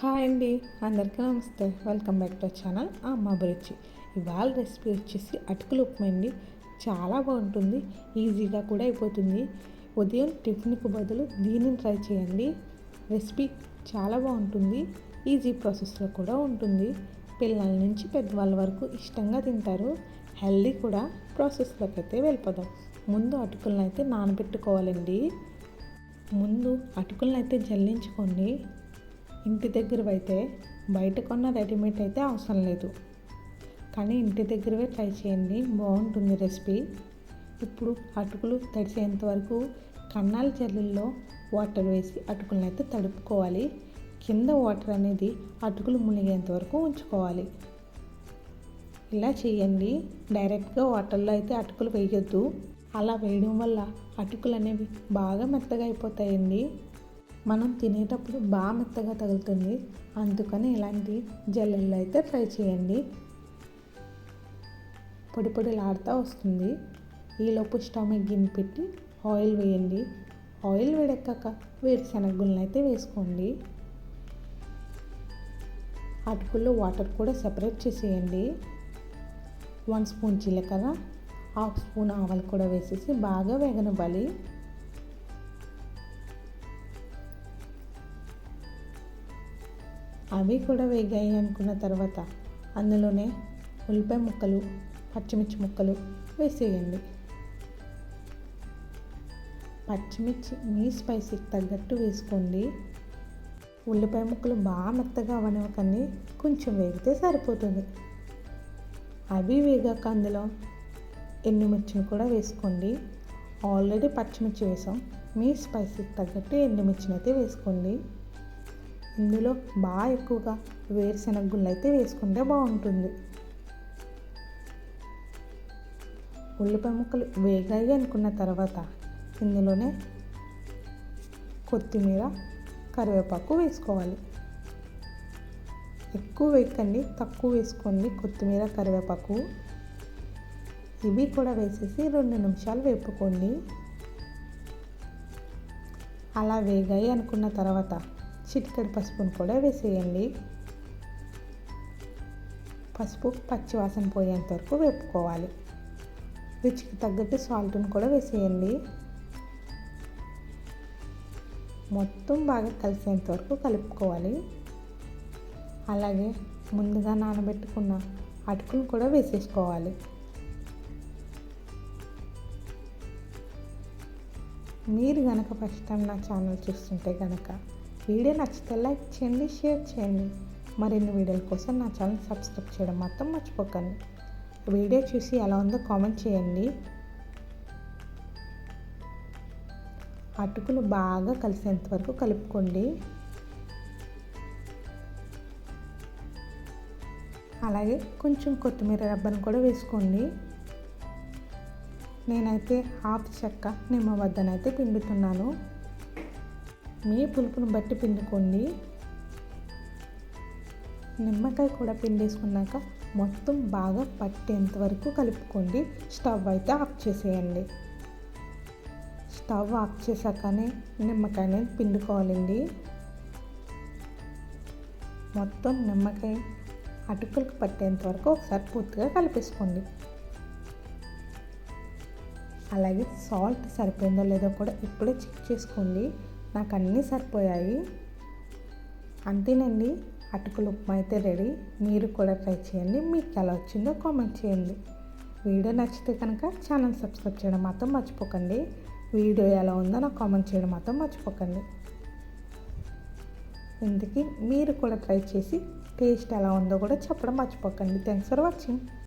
Hi అండి అందరికీ నమస్తే. Welcome back to channel. అమ్మ అభిరుచి ఇవాళ రెసిపీ వచ్చేసి అటుకులు ఉప్మా అండి. చాలా బాగుంటుంది ఈజీగా కూడా అయిపోతుంది. ఉదయం టిఫిన్కి బదులు దీనిని ట్రై చేయండి. రెసిపీ చాలా బాగుంటుంది ఈజీ ప్రాసెస్లో కూడా ఉంటుంది. పిల్లల నుంచి పెద్దవాళ్ళ వరకు ఇష్టంగా తింటారు. హెల్దీ కూడా ప్రాసెస్లోకి అయితే వెళ్ళిపోదాం. ముందు అటుకులను అయితే నానబెట్టుకోవాలండి. ముందు అటుకులను అయితే జల్లించుకోండి. ఇంటి దగ్గర అయితే బయట కొన్న రెడీమేడ్ అయితే అవసరం లేదు. కానీ ఇంటి దగ్గరవే ట్రై చేయండి. బాగుంటుంది రెసిపీ. ఇప్పుడు అటుకులు తడిసేంత వరకు కన్నాల జల్లుల్లో వాటర్ వేసి అటుకులను అయితే తడుపుకోవాలి. కింద వాటర్ అనేది అటుకులు మునిగేంత వరకు ఉంచుకోవాలి. ఇలా చేయండి. డైరెక్ట్గా వాటర్లో అయితే అటుకులు వేయొద్దు. అలా వేయడం వల్ల అటుకులు అనేవి బాగా మెత్తగా అయిపోతాయండి. మనం తినేటప్పుడు బాగా మెత్తగా తగులుతుంది. అందుకని ఇలాంటి జల్లెళ్ళు అయితే ట్రై చేయండి. పొడి పొడిలాడుతూ వస్తుంది. ఈలోపు స్టవ్ మీద గిన్నె పెట్టి ఆయిల్ వేయండి. ఆయిల్ వేడెక్కాక వేరుశనగగుళ్ళని అయితే వేసుకోండి. అటుకుల్లో వాటర్ కూడా సెపరేట్ చేసేయండి. వన్ స్పూన్ జీలకర్ర హాఫ్ స్పూన్ ఆవాలు కూడా వేసేసి బాగా వేగనివ్వాలి. అవి కూడా వేగాయి అనుకున్న తర్వాత అందులోనే ఉల్లిపాయ ముక్కలు పచ్చిమిర్చి ముక్కలు వేసేయండి. పచ్చిమిర్చి మీ స్పైసీకి తగ్గట్టు వేసుకోండి. ఉల్లిపాయ ముక్కలు బాగా మెత్తగా అవనివ్వకండి. కొంచెం వేగితే సరిపోతుంది. అవి వేగాక అందులో ఎండుమిర్చిని కూడా వేసుకోండి. ఆల్రెడీ పచ్చిమిర్చి వేసాం. మీ స్పైసీకి తగ్గట్టు ఎండుమిర్చిని అయితే వేసుకోండి. ఇందులో బాగా ఎక్కువగా వేరుశనగ గుళ్ళు అయితే వేసుకుంటే బాగుంటుంది. ఉల్లిపాయ ముక్కలు వేగాయి అనుకున్న తర్వాత ఇందులోనే కొత్తిమీర కరివేపాకు వేసుకోవాలి. ఎక్కువ వేయకండి తక్కువ వేసుకోండి కొత్తిమీర కరివేపాకు. ఇవి కూడా వేసేసి రెండు నిమిషాలు వేపుకోండి. అలా వేగాయి అనుకున్న తర్వాత చిటికెడు పసుపును కూడా వేసేయండి. పసుపు పచ్చివాసన పోయేంత వరకు వేపుకోవాలి. రుచికి తగ్గట్టు సాల్ట్ను కూడా వేసేయండి. మొత్తం బాగా కలిసేంత వరకు కలుపుకోవాలి. అలాగే ముందుగా నానబెట్టుకున్న అటుకులు కూడా వేసేసుకోవాలి. మీరు కనుక ఫస్ట్ టైం నా ఛానల్ చూస్తుంటే కనుక వీడియో నచ్చితే లైక్ చేయండి షేర్ చేయండి. మరిన్ని వీడియోల కోసం నా ఛానల్ సబ్స్క్రైబ్ చేయడం మాత్రం మర్చిపోకండి. వీడియో చూసి ఎలా ఉందో కామెంట్ చేయండి. అటుకులు బాగా కలిసేంత వరకు కలుపుకోండి. అలాగే కొంచెం కొత్తిమీర రబ్బను కూడా వేసుకోండి. నేనైతే హాఫ్ చెక్క నిమ్మ వద్దనైతే పిండుతున్నాను. మీ పులుపును బట్టి పిండుకోండి. నిమ్మకాయ కూడా పిండేసుకున్నాక మొత్తం బాగా పట్టేంత వరకు కలుపుకోండి. స్టవ్ అయితే ఆఫ్ చేసేయండి. స్టవ్ ఆఫ్ చేశాకనే నిమ్మకాయ అనేది పిండుకోవాలండి. మొత్తం నిమ్మకాయ అటుకులకు పట్టేంత వరకు ఒకసారి పూర్తిగా కలిపేసుకోండి. అలాగే సాల్ట్ సరిపోయిందో లేదో కూడా ఇప్పుడే చెక్ చేసుకోండి. నాకు అన్నీ సరిపోయాయి. అంతేనండి. అటుకులు ఉప్మా అయితే రెడీ. మీరు కూడా ట్రై చేయండి. మీకు ఎలా వచ్చిందో కామెంట్ చేయండి. వీడియో నచ్చితే కనుక ఛానల్ సబ్స్క్రైబ్ చేయడం మాత్రం మర్చిపోకండి. వీడియో ఎలా ఉందో నాకు కామెంట్ చేయడం మాత్రం మర్చిపోకండి. ఇందుకీ మీరు కూడా ట్రై చేసి టేస్ట్ ఎలా ఉందో కూడా చెప్పడం మర్చిపోకండి. Thanks for watching.